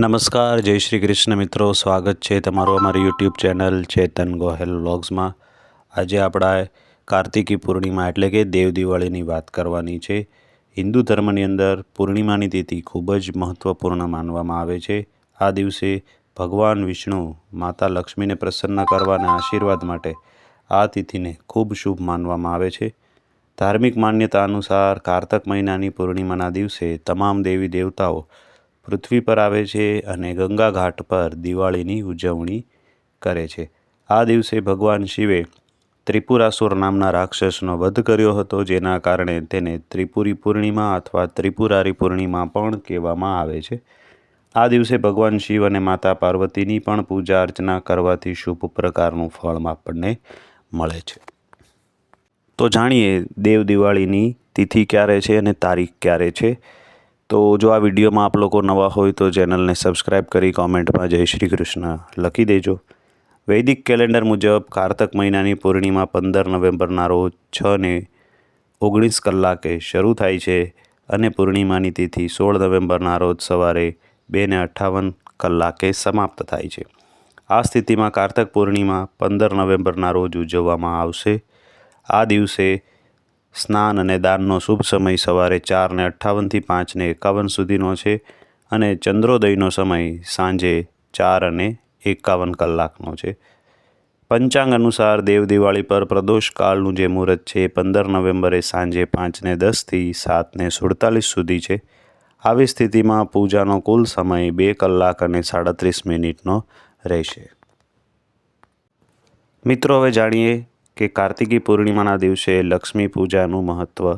નમસ્કાર, જય શ્રી કૃષ્ણ મિત્રો. સ્વાગત છે તમારું અમારી યુટ્યુબ ચેનલ ચેતન ગોહેલ વ્લોગ્સમાં. આજે આપણે કાર્તિકી પૂર્ણિમા એટલે કે દેવ દિવાળીની વાત કરવાની છે. હિન્દુ ધર્મની અંદર પૂર્ણિમાની તિથિ ખૂબ જ મહત્ત્વપૂર્ણ માનવામાં આવે છે. આ દિવસે ભગવાન વિષ્ણુ માતા લક્ષ્મીને પ્રસન્ન કરવાના આશીર્વાદ માટે આ તિથિને ખૂબ શુભ માનવામાં આવે છે. ધાર્મિક માન્યતા અનુસાર કારતક મહિનાની પૂર્ણિમાના દિવસે તમામ દેવી દેવતાઓ પૃથ્વી પર આવે છે અને ગંગા ઘાટ પર દિવાળીની ઉજવણી કરે છે. આ દિવસે ભગવાન શિવે ત્રિપુરાસુર નામના રાક્ષસનો વધ કર્યો હતો, જેના કારણે તેને ત્રિપુરી પૂર્ણિમા અથવા ત્રિપુરારી પૂર્ણિમા પણ કહેવામાં આવે છે. આ દિવસે ભગવાન શિવ અને માતા પાર્વતીની પણ પૂજા અર્ચના કરવાથી શુભ પ્રકારનું ફળ આપણને મળે છે. તો જાણીએ દેવ દિવાળીની તિથિ ક્યારે છે અને તારીખ ક્યારે છે? તો જો આ વિડીયોમાં આપ લોકો નવા હોય તો ચેનલને સબસ્ક્રાઈબ કરી કોમેન્ટમાં જય શ્રી કૃષ્ણ લખી દેજો. વૈદિક કેલેન્ડર મુજબ કારતક મહિનાની પૂર્ણિમા પંદર નવેમ્બરના રોજ છ ને ઓગણીસ કલાકે શરૂ થાય છે અને પૂર્ણિમાની તિથિ સોળ નવેમ્બરના રોજ સવારે બે ને અઠ્ઠાવન કલાકે સમાપ્ત થાય છે. આ સ્થિતિમાં કારતક પૂર્ણિમા પંદર નવેમ્બરના રોજ ઉજવવામાં આવશે. આ દિવસે સ્નાન અને દાનનો શુભ સમય સવારે ચારને અઠ્ઠાવનથી પાંચને એકાવન સુધીનો છે અને ચંદ્રોદયનો સમય સાંજે ચાર અને એકાવન કલાકનો છે. પંચાંગ અનુસાર દેવ દિવાળી પર પ્રદોષ કાળનું જે મુહૂર્ત છે પંદર નવેમ્બરે સાંજે પાંચને દસથી સાતને સુડતાલીસ સુધી છે. આવી સ્થિતિમાં પૂજાનો કુલ સમય બે કલાક અને સાડત્રીસ મિનિટનો રહેશે. મિત્રો, હવે જાણીએ કે કાર્તિકી પૂર્ણિમાના દિવસે લક્ષ્મી પૂજાનું મહત્ત્વ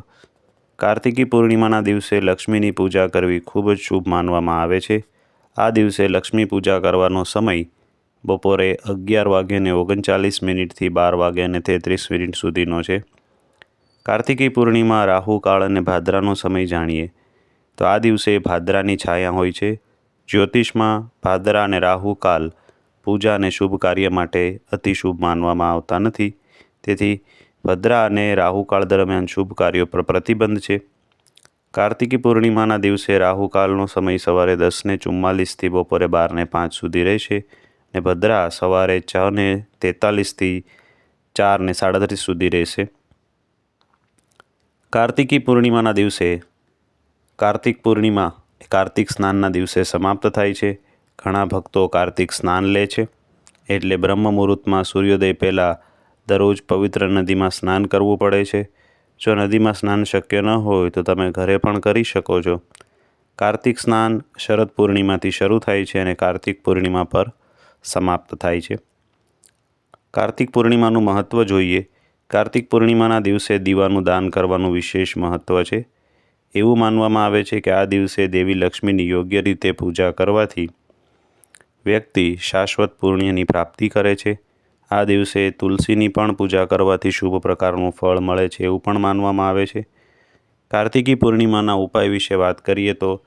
કાર્તિકી પૂર્ણિમાના દિવસે લક્ષ્મીની પૂજા કરવી ખૂબ જ શુભ માનવામાં આવે છે. આ દિવસે લક્ષ્મી પૂજા કરવાનો સમય બપોરે અગિયાર વાગ્યાને ઓગણચાલીસ મિનિટથી બાર વાગ્યાને તેત્રીસ મિનિટ સુધીનો છે. કાર્તિકી પૂર્ણિમા રાહુકાળ અને ભાદરાનો સમય જાણીએ. તો આ દિવસે ભાદરાની છાયા હોય છે. જ્યોતિષમાં ભાદરા અને રાહુકાલ પૂજા અને શુભ કાર્ય માટે અતિ શુભ માનવામાં આવતા નથી. તેથી ભદ્રા અને રાહુકાળ દરમિયાન શુભ કાર્યો પર પ્રતિબંધ છે. કાર્તિકી પૂર્ણિમાના દિવસે રાહુકાળનો સમય સવારે દસને ચુમ્માલીસથી બપોરે બારને પાંચ સુધી રહેશે ને ભદ્રા સવારે છ ને તેતાલીસથી ચારને સાડત્રીસ સુધી રહેશે. કાર્તિકી પૂર્ણિમાના દિવસે કાર્તિક પૂર્ણિમા કાર્તિક સ્નાનના દિવસે સમાપ્ત થાય છે. ઘણા ભક્તો કાર્તિક સ્નાન લે છે. એટલે બ્રહ્મ મુહૂર્તમાં સૂર્યોદય પહેલાં દરરોજ પવિત્ર નદીમાં સ્નાન કરવું પડે છે. જો નદીમાં સ્નાન શક્ય ન હોય તો તમે ઘરે પણ કરી શકો છો. કાર્તિક સ્નાન શરદ પૂર્ણિમાથી શરૂ થાય છે અને કાર્તિક પૂર્ણિમા પર સમાપ્ત થાય છે. કાર્તિક પૂર્ણિમાનું મહત્ત્વ જોઈએ. કાર્તિક પૂર્ણિમાના દિવસે દીવાનું દાન કરવાનું વિશેષ મહત્ત્વ છે. એવું માનવામાં આવે છે કે આ દિવસે દેવી લક્ષ્મીની યોગ્ય રીતે પૂજા કરવાથી વ્યક્તિ શાશ્વત પુણ્યની પ્રાપ્તિ કરે છે. આ દિવસે તુલસીની પણ પૂજા કરવાથી શુભ પ્રકારનું ફળ મળે છે એવું પણ માનવામાં આવે છે. કાર્તિકી પૂર્ણિમાના ઉપાય વિશે વાત કરીએ તો,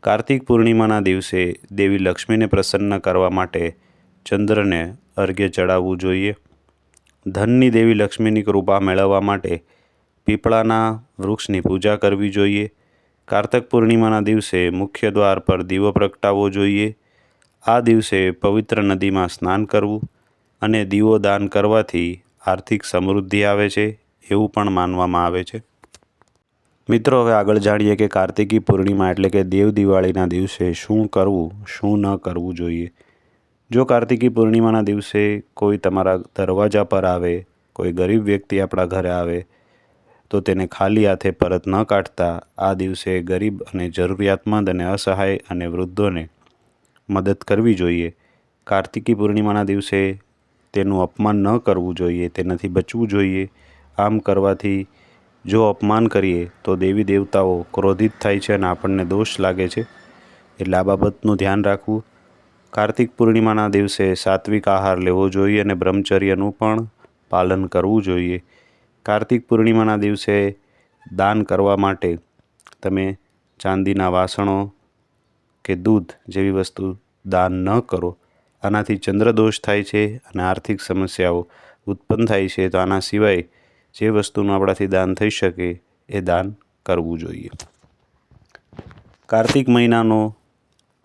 કાર્તિક પૂર્ણિમાના દિવસે દેવી લક્ષ્મીને પ્રસન્ન કરવા માટે ચંદ્રને અર્ઘ્ય ચડાવવું જોઈએ. ધનની દેવી લક્ષ્મીની કૃપા મેળવવા માટે પીપળાના વૃક્ષની પૂજા કરવી જોઈએ. કાર્તક પૂર્ણિમાના દિવસે મુખ્ય દ્વાર પર દીવો પ્રગટાવવો જોઈએ. આ દિવસે પવિત્ર નદીમાં સ્નાન કરવું. અને દીવો દાન કરવાથી આર્થિક સમૃદ્ધિ આવે છે, એવું પણ માનવામાં આવે છે. મિત્રો, હવે આગળ જાણીએ કે કાર્તિકી પૂર્ણિમા એટલે કે દેવ દિવાળીના દિવસે શું કરવું, શું ન કરવું જોઈએ. જો કાર્તિકી પૂર્ણિમાના દિવસે કોઈ તમારા દરવાજા પર આવે, કોઈ ગરીબ વ્યક્તિ આપણા ઘરે આવે, તો તેને ખાલી હાથે પરત ન કાઢતા આ દિવસે ગરીબ અને જરૂરિયાતમંદ અને અસહાય અને વૃદ્ધોને મદદ કરવી જોઈએ. કાર્તિકી પૂર્ણિમાના દિવસે તેનું અપમાન ન કરવું જોઈએ, તેનાથી બચવું જોઈએ. આમ કરવાથી જો અપમાન કરીએ, તો દેવી દેવતાઓ ક્રોધિત થાય છે અને આપણને દોષ લાગે છે. એટલે આ બાબતનું ધ્યાન રાખવું. કાર્તિક પૂર્ણિમાના દિવસે સાત્વિક આહાર લેવો જોઈએ અને બ્રહ્મચર્યનું પણ પાલન કરવું જોઈએ. કાર્તિક પૂર્ણિમાના દિવસે દાન કરવા માટે તમે ચાંદીના વાસણો કે દૂધ જેવી વસ્તુ દાન ન કરો. આનાથી ચંદ્રદોષ થાય છે અને આર્થિક સમસ્યાઓ ઉત્પન્ન થાય છે, તો આના સિવાય જે વસ્તુનું આપણાથી દાન થઈ શકે એ દાન કરવું જોઈએ. કાર્તિક મહિનાનો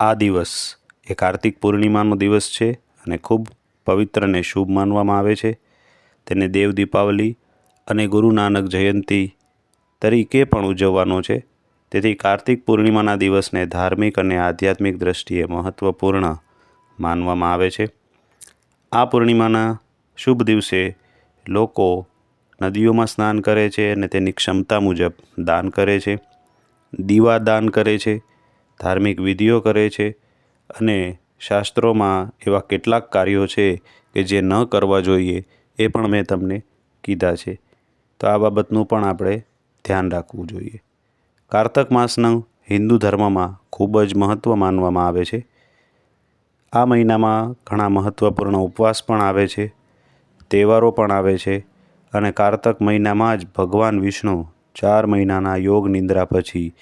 આ દિવસ એ કાર્તિક પૂર્ણિમાનો દિવસ છે અને ખૂબ પવિત્ર અને શુભ માનવામાં આવે છે. તેને દેવ દીપાવલી અને ગુરુ નાનક જયંતી તરીકે પણ ઉજવવાનો છે. તેથી કાર્તિક પૂર્ણિમાના દિવસને ધાર્મિક અને આધ્યાત્મિક દ્રષ્ટિએ મહત્ત્વપૂર્ણ માનવામાં આવે છે. આ પૂર્ણિમાના શુભ દિવસે લોકો નદીઓમાં સ્નાન કરે છે અને તેની ક્ષમતા મુજબ દાન કરે છે. દીવા દાન કરે છે, ધાર્મિક વિધિઓ કરે છે અને શાસ્ત્રોમાં એવા કેટલાક કાર્યો છે કે જે ન કરવા જોઈએ એ પણ મેં તમને કીધા છે. તો આ બાબતનું પણ આપણે ધ્યાન રાખવું જોઈએ. કારતક માસનું હિન્દુ ધર્મમાં ખૂબ જ મહત્ત્વ માનવામાં આવે છે. આ મહિનામાં ઘણા મહત્ત્વપૂર્ણ ઉપવાસ પણ આવે છે, તહેવારો પણ આવે છે અને કારતક મહિનામાં જ ભગવાન વિષ્ણુ ચાર મહિનાના યોગ નિંદ્રા પછી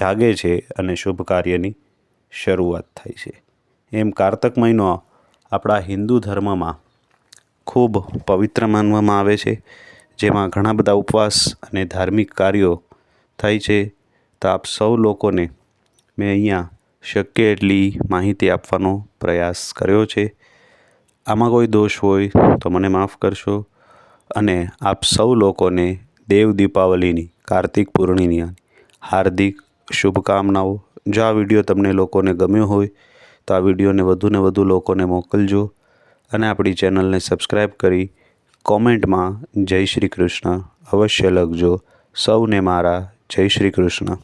જાગે છે અને શુભ કાર્યની શરૂઆત થાય છે. એમ કારતક મહિનો આપણા હિન્દુ ધર્મમાં ખૂબ પવિત્ર માનવામાં આવે છે. જેમાં ઘણા બધા ઉપવાસ અને ધાર્મિક કાર્યો થાય છે. તો આપ સૌ લોકોને મેં અહીંયા શક્ય એટલી માહિતી આપવાનો પ્રયાસ કર્યો છે. આમાં કોઈ દોષ હોય તો મને માફ કરશો. અને આપ સૌ લોકોને દેવ દીપાવલીની, કાર્તિક પૂર્ણિમાની હાર્દિક શુભકામનાઓ. જો આ વીડિયો તમને લોકોને ગમ્યો હોય તો આ વિડીયોને વધુને વધુ લોકોને મોકલજો. અને આપણી ચેનલને સબસ્ક્રાઈબ કરી કોમેન્ટમાં જય શ્રી કૃષ્ણ અવશ્ય લખજો. સૌને મારા જય શ્રી કૃષ્ણ.